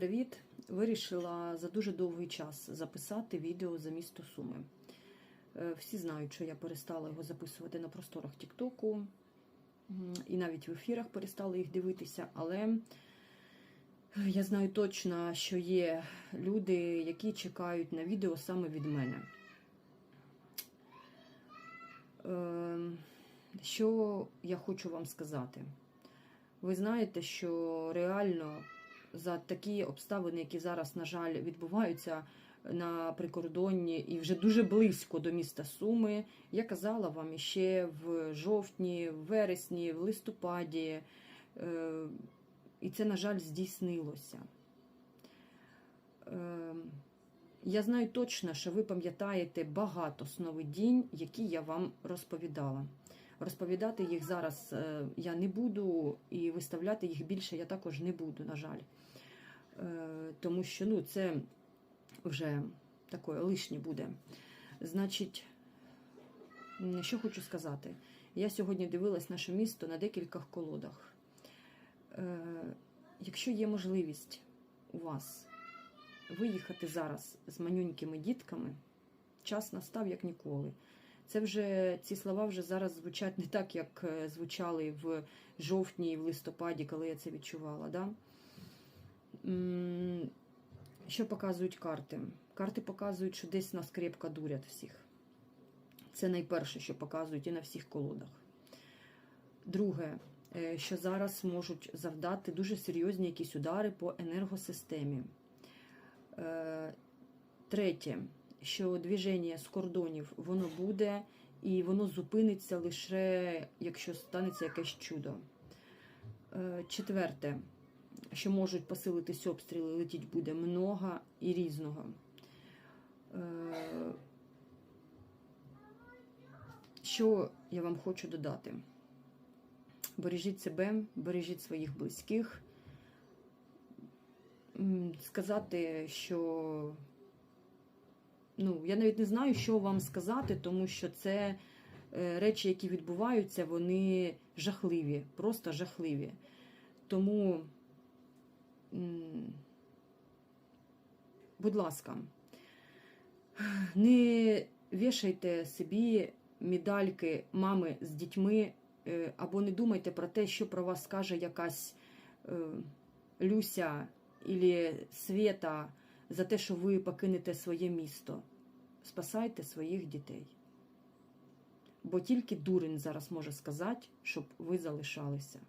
привіт! Вирішила за дуже довгий час записати відео за місто Суми. Е, Всі знають, що я перестала його записувати на просторах Тіктоку, і навіть в ефірах перестала їх дивитися, але я знаю точно, що є люди, які чекають на відео саме від мене. Е, Що я хочу вам сказати? Ви знаєте, що реально за такі обставини, які зараз, на жаль, відбуваються на прикордонні і вже дуже близько до міста Суми, я казала вам іще в жовтні, в вересні, в листопаді, е, і це, на жаль, здійснилося. Е, Я знаю точно, що ви пам'ятаєте багато сновидінь, які я вам розповідала. Розповідати їх зараз е, я не буду, і виставляти їх більше я також не буду, на жаль. Е, Тому що ну, це вже таке лишнє буде. Значить, що хочу сказати. Я сьогодні дивилась наше місто на декількох колодах. Е, Якщо є можливість у вас виїхати зараз з манюнькими дітками, час настав як ніколи. Це вже ці слова вже зараз звучать не так, як е, звучали в жовтні і в листопаді, коли я це відчувала. Да? Що показують карти? Карти показують, що десь нас крепко дурять всіх. Це найперше, що показують і на всіх колодах. Друге, е, що зараз можуть завдати дуже серйозні якісь удари по енергосистемі. Е, Третє, що движення з кордонів воно буде і воно зупиниться лише, якщо станеться якесь чудо. Е, Четверте, що можуть посилитись обстріли, летіть буде много і різного. Е, Що я вам хочу додати? Бережіть себе, бережіть своїх близьких. Сказати, що ну, я навіть не знаю, що вам сказати, тому що це е, речі, які відбуваються, вони жахливі, просто жахливі. Тому, будь ласка, не вішайте собі медальки мами з дітьми, е, або не думайте про те, що про вас скаже якась е, Люся або Света за те, що ви покинете своє місто. Спасайте своїх дітей. Бо тільки дурень зараз може сказати, щоб ви залишалися.